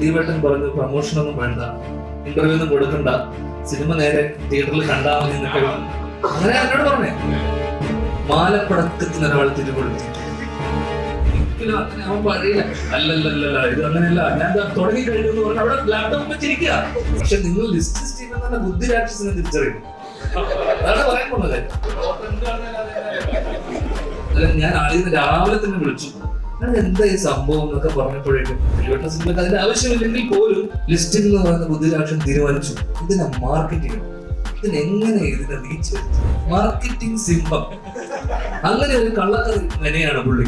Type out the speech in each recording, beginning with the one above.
ദിലീപേട്ടൻ പറഞ്ഞു പ്രമോഷൻ ഒന്നും വേണ്ട. ഇന്റർവ്യൂ ഒന്നും കൊടുക്കണ്ട. സിനിമ നേരെ തിയേറ്ററിൽ കണ്ടാൽ മതി അങ്ങനെ എന്നോട് പറഞ്ഞേ. മാലപ്പടക്കത്തിന് ഒരാൾ തിരുകൊടുത്തി അവൻ പറയില്ല. അല്ലല്ലല്ല ഇത് തുടങ്ങി എന്ന് നിങ്ങൾ ഞാൻ ആദ്യം രാവിലെ തന്നെ വിളിച്ചു. അത് എന്താ ഈ സംഭവം എന്നൊക്കെ പറഞ്ഞപ്പോഴേക്കും സിനിമക്ക് അതിന്റെ ആവശ്യമില്ലെങ്കിൽ പോലും ലിസ്റ്റിൽ എന്ന് പറയുന്ന ബുദ്ധിരാക്ഷൻ തീരുമാനിച്ചു. ഇതിനെ മാർക്കറ്റിംഗ് ഇതിന് എങ്ങനെ ഇതിനെ റീച്ച് മാർക്കറ്റിംഗ് സിംഹം. അങ്ങനെ ഒരു കള്ളക്കറി മെനയാണ് പുള്ളി.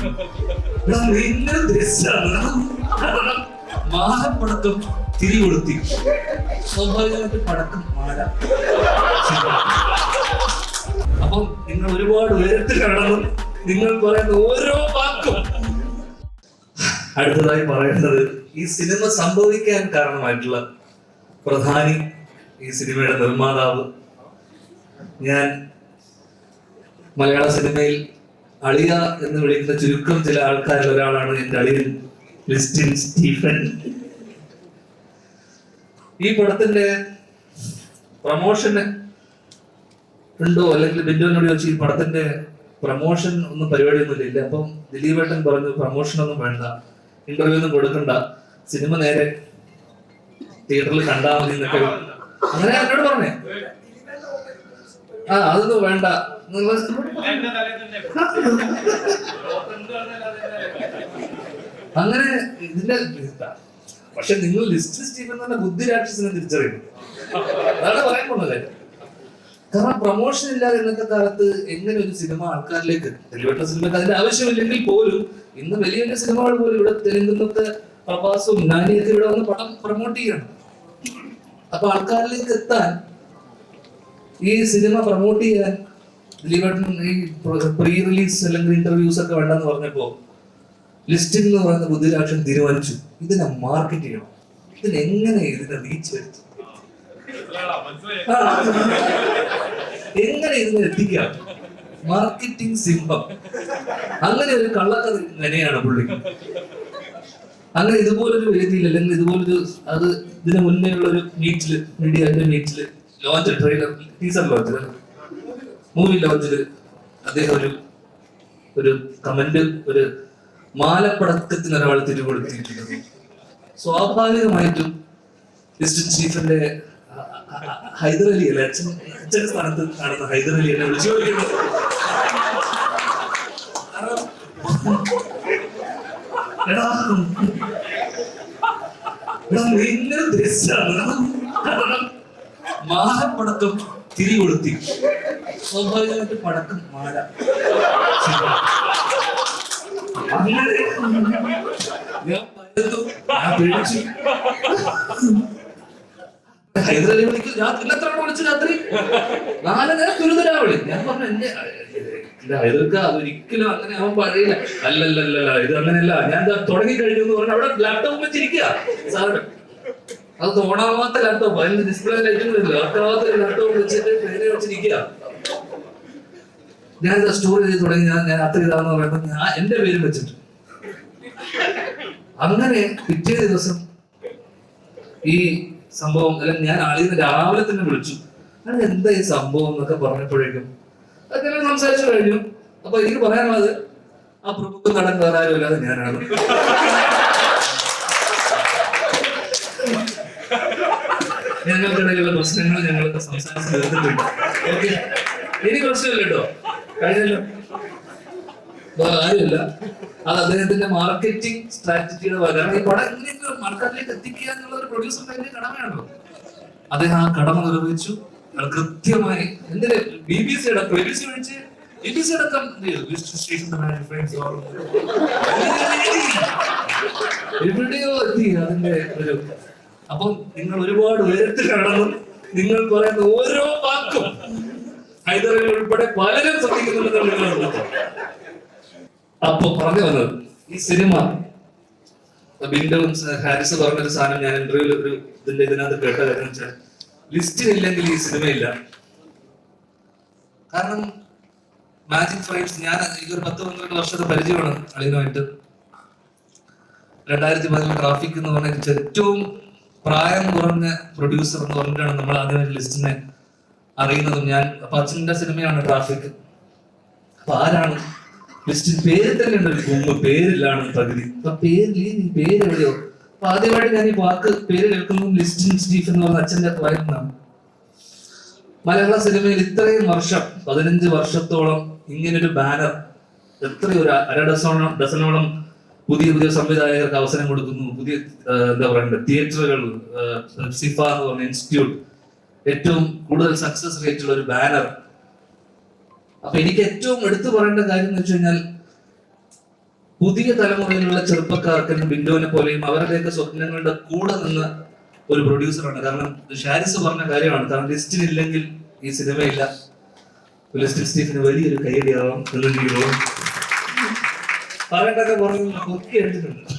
മാലപ്പടക്കം തിരി കൊടുത്തി സ്വാഭാവികമായിട്ട് പടക്കം മാല. അപ്പം നിങ്ങൾ ഒരുപാട് ഉയരത്തിൽ കടന്നു. നിങ്ങൾ പറയുന്ന ഓരോ അടുത്തതായി പറയുന്നത് ഈ സിനിമ സംഭവിക്കാൻ കാരണമായിട്ടുള്ള പ്രധാനി ഈ സിനിമയുടെ നിർമ്മാതാവ് ഞാൻ മലയാള സിനിമയിൽ അളിയ എന്ന് വിളിക്കുന്ന ചുരുക്കം ചില ആൾക്കാരിൽ ഒരാളാണ് എന്റെ അളിയൻ ക്രിസ്റ്റിൻ സ്റ്റീഫൻ. ഈ പടത്തിന്റെ പ്രമോഷന് ഉണ്ടോ അല്ലെങ്കിൽ ബിന്ദുവിനോട് ചോദിച്ചു ഈ പടത്തിന്റെ പ്രമോഷൻ ഒന്നും പരിപാടിയൊന്നും ഇല്ല അപ്പം ദിലീപേട്ടൻ പറഞ്ഞു പ്രമോഷൻ ഒന്നും വേണ്ട. ഇന്റർവ്യൂ ഒന്നും കൊടുക്കണ്ട. സിനിമ നേരെ തിയേറ്ററിൽ കണ്ടാൽ മതി എന്നൊക്കെ അങ്ങനെ എന്നോട് പറഞ്ഞേ. ആ അതൊന്നും വേണ്ട. അങ്ങനെ ഇതിന്റെ പക്ഷെ നിങ്ങൾ ലിസ്റ്റ് സ്റ്റീഫൻ തന്നെ ബുദ്ധി രാക്ഷസിനെ തിരിച്ചറിയും അതാണ് പറയാൻ പോകുന്നത്. കാരണം പ്രൊമോഷൻ ഇല്ലാതെ ഇന്നത്തെ കാലത്ത് എങ്ങനെ ഒരു സിനിമ ആൾക്കാരിലേക്ക് തെളിവെട്ട സിനിമക്ക് അതിന്റെ ആവശ്യമില്ലെങ്കിൽ പോലും ഇന്ന് വലിയ വലിയ സിനിമകൾ പോലും ഇവിടെ തെലുങ്കുന്നത്തെ പ്രഭാസും നാനിയൊക്കെ ഇവിടെ വന്ന് പടം പ്രൊമോട്ട് ചെയ്യണം. അപ്പൊ ആൾക്കാരിലേക്ക് എത്താൻ ഈ സിനിമ പ്രൊമോട്ട് ചെയ്യാൻ ഈ പ്രീ റിലീസ് അല്ലെങ്കിൽ ഇന്റർവ്യൂസ് ഒക്കെ വേണ്ടെന്ന് പറഞ്ഞപ്പോ ലിസ്റ്റിൽ എന്ന് പറയുന്ന ബുദ്ധിരാക്ഷൻ തീരുമാനിച്ചു. ഇതിനെ മാർക്കറ്റ് ചെയ്യണം. ഇതിനെങ്ങനെ ഇതിനെ റീച്ച് വരുത്തും. എങ്ങനെ ഇതിനെ എത്തിക്കാം? മാർക്കറ്റിംഗ് സിംഹം അങ്ങനെ ഒരു കള്ളക്കഥ മെനയാണ് പുള്ളി. അങ്ങനെ ഇതുപോലൊരു വേദിയിൽ അല്ലെങ്കിൽ ഇതുപോലൊരു അത് ഇതിന് മുന്നേ ഉള്ള ഒരു മീറ്റിൽ മീഡിയന്റെ മീറ്റിൽ launch trailer teaser launch movie ലോഞ്ചിൽ അദ്ദേഹം ഒരു ഒരു കമന്റ് ഒരു മാലപ്പടക്കത്തിന് ഒരാൾ തിരികൊടുത്തിട്ടുണ്ട് സ്വാഭാവികമായിട്ടും ഡിസ്ട്രിക്ട് ചീഫിന്റെ അ- അല്ലേ? അച്ഛൻ അച്ഛന്റെ സ്ഥാനത്ത് കാണുന്ന ഹൈദർ അലി എന്നെ വിളിച്ചു ചോദിക്കുന്നു. എടാ മാലപ്പടക്കം തിരി കൊളുത്തി. സ്വാഭാവികമായിട്ട് പടക്കം മാല. അങ്ങനെ ഞാൻ പേടിച്ചു. വിളിക്കും രാത്രി വിളി ഞാൻ അങ്ങനെ അവൻ പറയില്ല അല്ലല്ലല്ല ഇത് ഞാൻ എന്ന് ഡിസ്പ്ലേ വെച്ചിട്ട് ഞാൻ സ്റ്റോർ ചെയ്ത് തുടങ്ങി. ഞാൻ ഞാൻ അത്ര ഇതാന്ന് ഞാൻ എന്റെ പേര് വെച്ചിട്ട്. അങ്ങനെ പിറ്റേ ദിവസം ഈ സംഭവം അല്ല ഞാൻ ആളിന്ന് രാവിലെ തന്നെ വിളിച്ചു. അത് എന്താ ഈ സംഭവം? എന്നൊക്കെ പറഞ്ഞപ്പോഴേക്കും അതൊക്കെ സംസാരിച്ചു കഴിഞ്ഞു. അപ്പൊ എനിക്ക് പറയാനുള്ളത് ആ പ്രമുഖ നടൻ വേറെ ആരും ഇല്ലാതെ ഞാനാണ്. ഞങ്ങൾക്കിടയിലുള്ള പ്രശ്നങ്ങൾ ഞങ്ങൾ സംസാരിച്ച് തീർത്തിട്ടുണ്ട്. ഓക്കെ? ഇനി പ്രശ്നമില്ല കേട്ടോ. കഴിഞ്ഞല്ലോ. വേറെ കാര്യമില്ല അത് അദ്ദേഹത്തിന്റെ മാർക്കറ്റിംഗ് സ്ട്രാറ്റജിയുടെ ഭാഗമാണ് ഈ പടം മാർക്കറ്റിലേക്ക് എത്തിക്കുക എന്നുള്ള ഒരു പ്രൊഡ്യൂസറിന്റെ അതിന്റെ കടമയാണല്ലോ. അദ്ദേഹം ആ കടമ നിർവഹിച്ചു. കൃത്യമായി എന്തിന്? ബി ബി സി അടക്കം ബി ബി സി വിളിച്ച് ബി ബി സി അടക്കം. എവിടെയോ എത്തി അതിന്റെ ഒരു അപ്പം നിങ്ങൾ ഒരുപാട് ഉയരത്തിൽ കടന്നു. നിങ്ങൾ പറയുന്ന ഓരോ വാക്കും ഹൈദരാബാദ് ഉൾപ്പെടെ പലരും ശ്രദ്ധിക്കുന്നുണ്ടെന്ന് നിങ്ങൾ? അപ്പൊ പറഞ്ഞു വന്നത് ഈ സിനിമ. ബിന്ദു ഹാരിസ് പറഞ്ഞൊരു സാധനം ഞാൻ ഇന്റർവ്യൂവിൽ ഒരു ഇതിന്റെ ഇതിനകത്ത് കേട്ട കാര്യം വെച്ചാൽ ലിസ്റ്റിലില്ലെങ്കിൽ ഈ സിനിമയില്ല കാരണം മാജിക് ഫ്രൈഡ്സ് ഞാൻ ഇതൊരു പത്ത് പന്ത്രണ്ട് വർഷത്തെ പരിചയമാണ് അളിയനുമായിട്ട്. രണ്ടായിരത്തി പതിനൊന്ന് ട്രാഫിക് എന്ന് പറഞ്ഞ ഏറ്റവും പ്രായം കുറഞ്ഞ പ്രൊഡ്യൂസർ എന്ന് പറഞ്ഞിട്ടാണ് നമ്മൾ ആദ്യമായിട്ട് ലിസ്റ്റിനെ അറിയുന്നതും ഞാൻ. അപ്പൊ അച്ഛന്റെ സിനിമയാണ് ട്രാഫിക് അപ്പൊ ആരാണ് ലിസ്റ്റിൽ പേര് തന്നെ ഉണ്ട്? കുമ്പ് പേരില്ലാണ് പകുതി. അപ്പൊ പേരിൽ നീ പേര് എവിടെയോ അപ്പൊ ആദ്യമായിട്ട് ഞാൻ ഈ വാക്ക് പേര് കേൾക്കുന്നു ലിസ്റ്റിൻ സ്റ്റീഫ് എന്ന് പറഞ്ഞ അച്ഛന്റെ വായിരുന്നാണ് മലയാള സിനിമയിൽ ഇത്രയും വർഷം പതിനഞ്ച് വർഷത്തോളം ഇങ്ങനൊരു ബാനർ എത്രയോ അര ഡസോളം ഡസനോളം പുതിയ പുതിയ സംവിധായകർക്ക് അവസരം കൊടുക്കുന്നു. പുതിയ എന്താ പറയണ്ടത് തിയേറ്ററുകൾ സിഫ എന്ന് പറഞ്ഞ ഇൻസ്റ്റിറ്റ്യൂട്ട് ഏറ്റവും കൂടുതൽ സക്സസ് റേറ്റ് ഉള്ള ഒരു ബാനർ അപ്പൊ എനിക്ക് ഏറ്റവും എടുത്തു പറയേണ്ട കാര്യം എന്ന് വെച്ച് കഴിഞ്ഞാൽ പുതിയ തലമുറയിലുള്ള ചെറുപ്പക്കാർക്കും ബിന്ദുവിനെ പോലെയും അവരുടെയൊക്കെ സ്വപ്നങ്ങളുടെ കൂടെ നിന്ന് ഒരു പ്രൊഡ്യൂസറാണ് കാരണം ഷാരിസ് പറഞ്ഞ കാര്യമാണ്. കാരണം ലിസ്റ്റിൽ ഇല്ലെങ്കിൽ ഈ സിനിമയില്ല. ലിസ്റ്റിൽ സ്റ്റീഫിന് വലിയൊരു കൈയടിയാവാം എന്ന് എനിക്ക് തോന്നുന്നു പറയണ്ടൊക്കെ പറഞ്ഞു ഒക്കെ എടുത്തിട്ടുണ്ട്